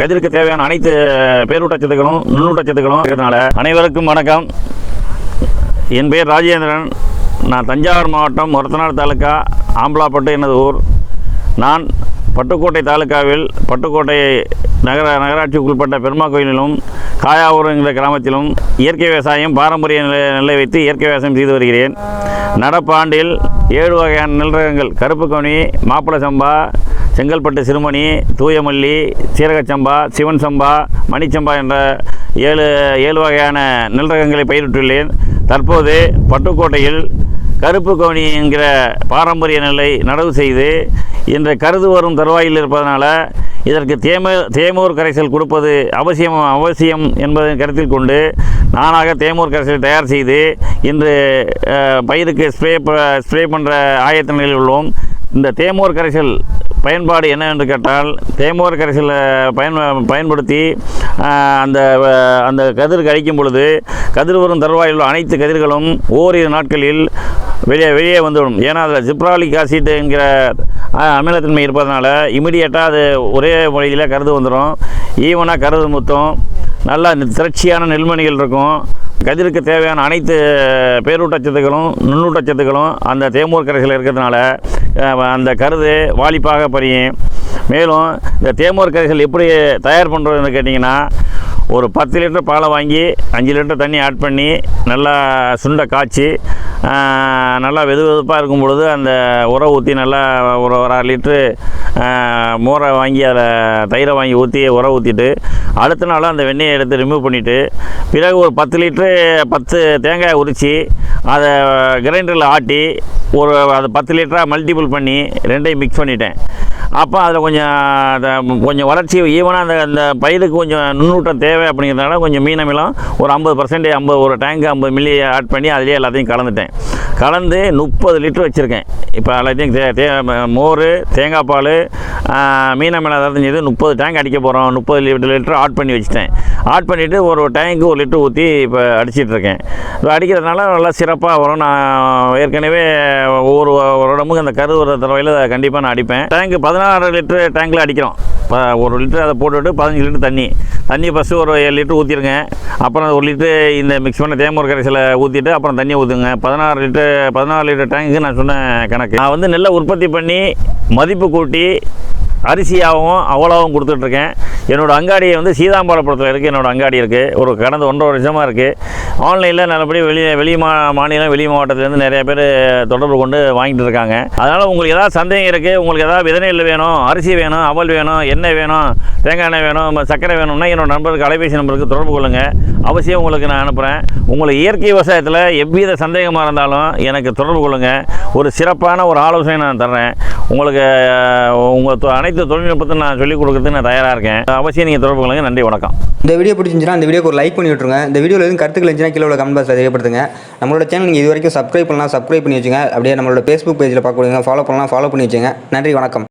கதிருக்கு தேவையான அனைத்து பேரூட்டச்சத்துக்களும் நுண்ணூட்டச்சத்துக்களும் இருக்கிறதுனால அனைவருக்கும் வணக்கம். என் பேர் ராஜேந்திரன். நான் தஞ்சாவூர் மாவட்டம் ஒரத்தநாடு தாலுக்கா ஆம்பலாப்பட்டு எனது ஊர். நான் பட்டுக்கோட்டை தாலுக்காவில் பட்டுக்கோட்டை நகர நகராட்சிக்கு உட்பட்ட பெருமா கோயிலிலும் காயாவூர் என்கிற கிராமத்திலும் இயற்கை விவசாயம் பாரம்பரிய நிலை நிலை வைத்து இயற்கை விவசாயம் செய்து வருகிறேன். நடப்பாண்டில் ஏழு வகையான நெல் ரகங்கள் கருப்பு கவுனி மாப்பிள சம்பா செங்கல்பட்டு சிறுமணி தூயமல்லி சீரகச்சம்பா சிவன் சம்பா மணிச்சம்பா என்ற ஏழு ஏழு வகையான நெல் ரகங்களை பயிரிட்டுள்ளேன். தற்போது பட்டுக்கோட்டையில் கருப்பு கவுனி என்கிற பாரம்பரிய நிலை நடவு செய்து இன்று கருது வரும் தருவாயில் இருப்பதனால இதற்கு தேம தேமூர் கரைசல் கொடுப்பது அவசியம் அவசியம் என்பதை கருத்தில் கொண்டு நானாக தேமூர் கரைசல் தயார் செய்து இன்று பயிருக்கு ஸ்ப்ரே ப- ஸ்ப்ரே பண்ணுற ஆயத்த நிலையில் உள்ளோம். இந்த தேமூர் கரைசல் பயன்பாடு என்ன என்று கேட்டால் தேமூர் கரைசலை பயன் பயன்படுத்தி அந்த அந்த கதிர் கழிக்கும் பொழுது கதிர் வரும் தருவாயில் உள்ள அனைத்து கதிர்களும் ஓரிரு நாட்களில் வெளியே வெளியே வந்துவிடும். ஏன்னா அதில் ஜிப்ராலிக் ஆசிட் என்கிற அமிலத்தன்மை இருப்பதனால இமிடியேட்டாக அது ஒரே மொழியில் கருது வந்துடும் ஈவனாக கருது முத்தும். நல்லா திரட்சியான நெல்மணிகள் இருக்கும். கதிருக்கு தேவையான அனைத்து பேரூட்டச்சத்துக்களும் நுண்ணூட்டச்சத்துக்களும் அந்த தேமூர் கரைசல் இருக்கிறதுனால அந்த கருது வாலிப்பாக பறியும் மேலும் இந்த தேமூர் கரைசல் எப்படி தயார் பண்ணுறதுன்னு கேட்டிங்கன்னா ஒரு பத்து லிட்டர் பாலை வாங்கி அஞ்சு லிட்டர் தண்ணி ஆட் பண்ணி நல்லா சுண்டை காய்ச்சி நல்லா வெது வெதுப்பாக இருக்கும் பொழுது அந்த உரை ஊற்றி நல்லா ஒரு ஒரு அரை லிட்ரு மோரை வாங்கி அதில் தயிரை வாங்கி ஊற்றி உரை ஊற்றிட்டு அடுத்த நாள் அந்த வெண்ணெயை எடுத்து ரிமூவ் பண்ணிவிட்டு பிறகு ஒரு பத்து லிட்ரு பத்து தேங்காய் உரித்து அதை கிரைண்டரில் ஆட்டி ஒரு அது பத்து லிட்டராக மல்டிபிள் பண்ணி ரெண்டையும் மிக்ஸ் பண்ணிட்டேன். அப்போ அதில் கொஞ்சம் அதை கொஞ்சம் வளர்ச்சி ஈவனாக அந்த அந்த பயிருக்கு கொஞ்சம் நுண்ணூட்டம் தேவை அப்படிங்கிறதுனால கொஞ்சம் மீன் அமிலம் ஒரு ஐம்பது பர்சன்டேஜ் ஐம்பது ஒரு டேங்க் ஐம்பது மில்லி ஆட் பண்ணி அதிலே எல்லாத்தையும் கலந்துட்டேன். கலந்து முப்பது லிட்டர் வச்சுருக்கேன். இப்போ எல்லாத்தையும் தே தே மோர் தேங்காய் பால் மீன மேலே அதாவது செஞ்சது முப்பது டேங்க் அடிக்க போகிறோம் முப்பது லிட்டர் லிட்டர் ஆட் பண்ணி வச்சுட்டேன். ஆட் பண்ணிவிட்டு ஒரு டேங்க்கு ஒரு லிட்டர் ஊற்றி இப்போ அடிச்சிட்டு இருக்கேன். இப்போ அடிக்கிறதுனால நல்லா சிறப்பாக வரும். நான் ஏற்கனவே ஒவ்வொரு வருடமும் அந்த கருவுற தடவையில் கண்டிப்பாக நான் அடிப்பேன். டேங்க் பதினாறு லிட்டர் டேங்க்கில் அடிக்கிறோம். இப்போ ஒரு லிட்டர் அதை போட்டுவிட்டு பதினஞ்சு லிட்டர் தண்ணி. தண்ணி ஃபஸ்ட்டு ஒரு ஏழு லிட்டர் ஊற்றிடுங்க அப்புறம் ஒரு லிட்டரு இந்த மிக்ஸ் பண்ண தேமூர் கரைசலை ஊற்றிட்டு அப்புறம் தண்ணி ஊற்றுங்க பதினாறு லிட்டர் பதினாறு லிட்டர் டேங்க்கு நான் சொன்ன கணக்கு. நான் வந்து நெல்லை உற்பத்தி பண்ணி மதிப்பு கூட்டி அரிசியாகவும் அவ்வளோவும் கொடுத்துட்ருக்கேன் என்னோடய அங்காடியை வந்து சீதாம்பாளபுரத்தில் இருக்குது என்னோடய அங்காடி இருக்குது ஒரு கடந்த ஒன்றரை வருஷமாக இருக்குது ஆன்லைனில் நல்லபடி வெளியே வெளி மா மாநிலம் வெளி மாவட்டத்துலேருந்து நிறைய பேர் தொடர்பு கொண்டு வாங்கிட்டு இருக்காங்க. அதனால் உங்களுக்கு ஏதாவது சந்தேகம் இருக்குது உங்களுக்கு ஏதாவது விதநெல் வேணும் அரிசி வேணும் அவல் வேணும் எண்ணெய் வேணும் தேங்காய் எண்ணெய் வேணும் சர்க்கரை வேணும்னா என்னோட நண்பருக்கு அலைபேசி நம்பருக்கு தொடர்பு கொள்ளுங்கள் அவசியம் உங்களுக்கு நான் அனுப்புகிறேன் உங்களுக்கு இயற்கை விவசாயத்தில் எவ்வித சந்தேகமாக இருந்தாலும் எனக்கு தொடர்பு கொள்ளுங்கள் ஒரு சிறப்பான ஒரு ஆலோசனை நான் தர்றேன். உங்களுக்கு உங்கள் அனைத்து தொழில்நுட்பத்தையும் நான் சொல்லிக் கொடுக்கறதுக்கு நான் தயாராக இருக்கேன். அவசியம் நீங்கள் தொடர்பு கொள்ளுங்க. நன்றி வணக்கம். இந்த வீடியோ பிடிச்சிருந்துச்சுன்னா இந்த வீடியோக்கு ஒரு லைக் பண்ணி விட்டுருங்க. இந்த வீடியோவில் எதுவும் கருத்துக்கள் இருந்துச்சுன்னா கீழே உள்ள கமெண்ட் பாக்ஸில் தெரியப்படுத்துங்க. நம்மளோட சேனல் நீங்கள் இது வரைக்கும் சப்ஸ்கிரைப் பண்ணலாம் சப்ஸ்கிரைப் பண்ணி வச்சுங்க. அப்படியே நம்மளோட ஃபேஸ்புக் பேஜில் பார்க்க ஃபாலோ பண்ணலாம் ஃபாலோ பண்ணி வச்சுங்க. நன்றி வணக்கம்.